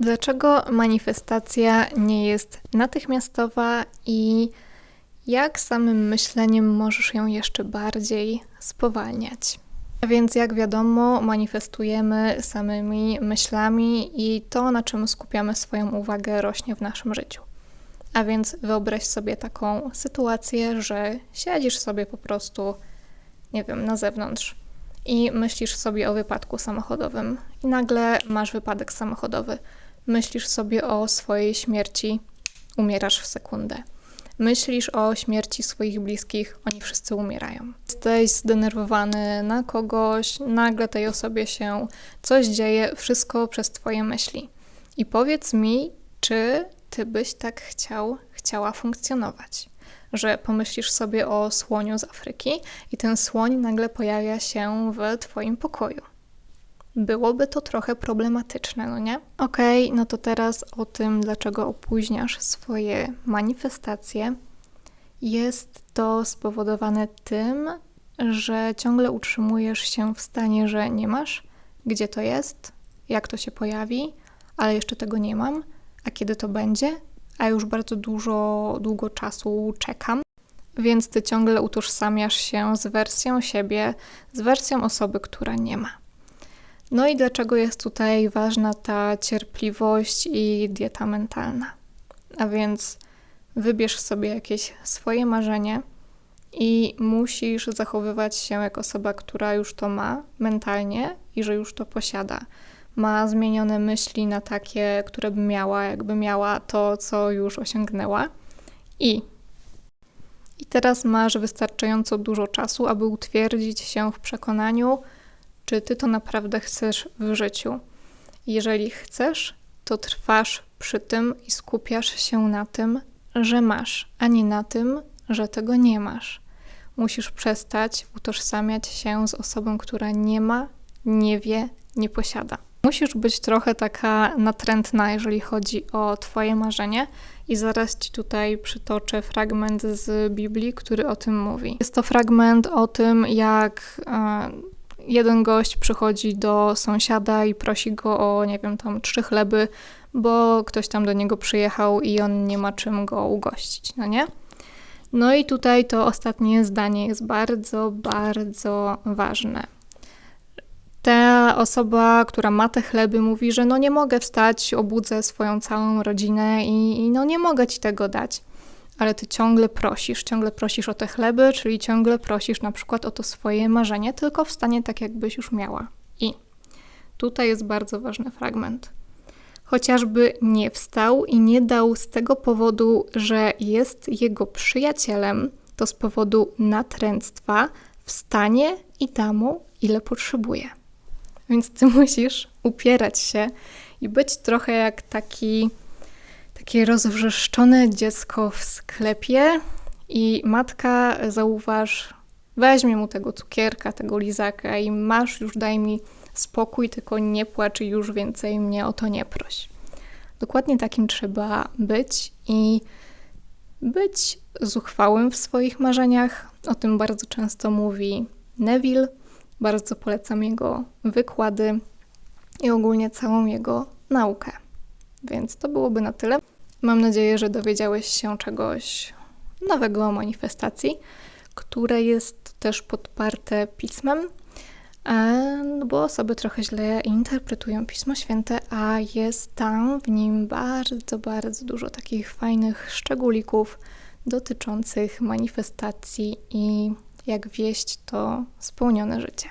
Dlaczego manifestacja nie jest natychmiastowa i jak samym myśleniem możesz ją jeszcze bardziej spowalniać? A więc, jak wiadomo, manifestujemy samymi myślami i to, na czym skupiamy swoją uwagę, rośnie w naszym życiu. A więc wyobraź sobie taką sytuację, że siedzisz sobie po prostu, nie wiem, na zewnątrz i myślisz sobie o wypadku samochodowym, i nagle masz wypadek samochodowy. Myślisz sobie o swojej śmierci, umierasz w sekundę. Myślisz o śmierci swoich bliskich, oni wszyscy umierają. Jesteś zdenerwowany na kogoś, nagle tej osobie się coś dzieje, wszystko przez Twoje myśli. I powiedz mi, czy Ty byś tak chciał, chciała funkcjonować? Że pomyślisz sobie o słoniu z Afryki i ten słoń nagle pojawia się w Twoim pokoju byłoby to trochę problematyczne, no nie? Okej, okay, no to teraz o tym, dlaczego opóźniasz swoje manifestacje. Jest to spowodowane tym, że ciągle utrzymujesz się w stanie, że nie masz, gdzie to jest, jak to się pojawi, ale jeszcze tego nie mam, a kiedy to będzie, a już bardzo dużo, długo czasu czekam. Więc ty ciągle utożsamiasz się z wersją siebie, z wersją osoby, która nie ma. No i dlaczego jest tutaj ważna ta cierpliwość i dieta mentalna? A więc wybierz sobie jakieś swoje marzenie i musisz zachowywać się jak osoba, która już to ma mentalnie i że już to posiada. Ma zmienione myśli na takie, które by miała, jakby miała to, co już osiągnęła. I i teraz masz wystarczająco dużo czasu, aby utwierdzić się w przekonaniu, czy ty to naprawdę chcesz w życiu. Jeżeli chcesz, to trwasz przy tym i skupiasz się na tym, że masz, a nie na tym, że tego nie masz. Musisz przestać utożsamiać się z osobą, która nie ma, nie wie, nie posiada. Musisz być trochę taka natrętna, jeżeli chodzi o Twoje marzenie, i zaraz Ci tutaj przytoczę fragment z Biblii, który o tym mówi. Jest to fragment o tym, jak e, jeden gość przychodzi do sąsiada i prosi go o, nie wiem, tam trzy chleby, bo ktoś tam do niego przyjechał i on nie ma czym go ugościć, no nie? No i tutaj to ostatnie zdanie jest bardzo, bardzo ważne. Ta osoba, która ma te chleby, mówi, że no nie mogę wstać, obudzę swoją całą rodzinę i, i no nie mogę ci tego dać ale ty ciągle prosisz, ciągle prosisz o te chleby, czyli ciągle prosisz na przykład o to swoje marzenie, tylko w stanie tak, jakbyś już miała. I tutaj jest bardzo ważny fragment. Chociażby nie wstał i nie dał z tego powodu, że jest jego przyjacielem, to z powodu natręctwa wstanie i da mu, ile potrzebuje. Więc ty musisz upierać się i być trochę jak taki takie rozwrzeszczone dziecko w sklepie i matka, zauważ, weźmie mu tego cukierka, tego lizaka i masz, już daj mi spokój, tylko nie płacz już więcej mnie o to nie proś. Dokładnie takim trzeba być i być zuchwałym w swoich marzeniach. O tym bardzo często mówi Neville. Bardzo polecam jego wykłady i ogólnie całą jego naukę. Więc to byłoby na tyle. Mam nadzieję, że dowiedziałeś się czegoś nowego o manifestacji, które jest też podparte pismem, e, no bo osoby trochę źle interpretują Pismo Święte, a jest tam w nim bardzo, bardzo dużo takich fajnych szczególików dotyczących manifestacji i jak wieść to spełnione życie.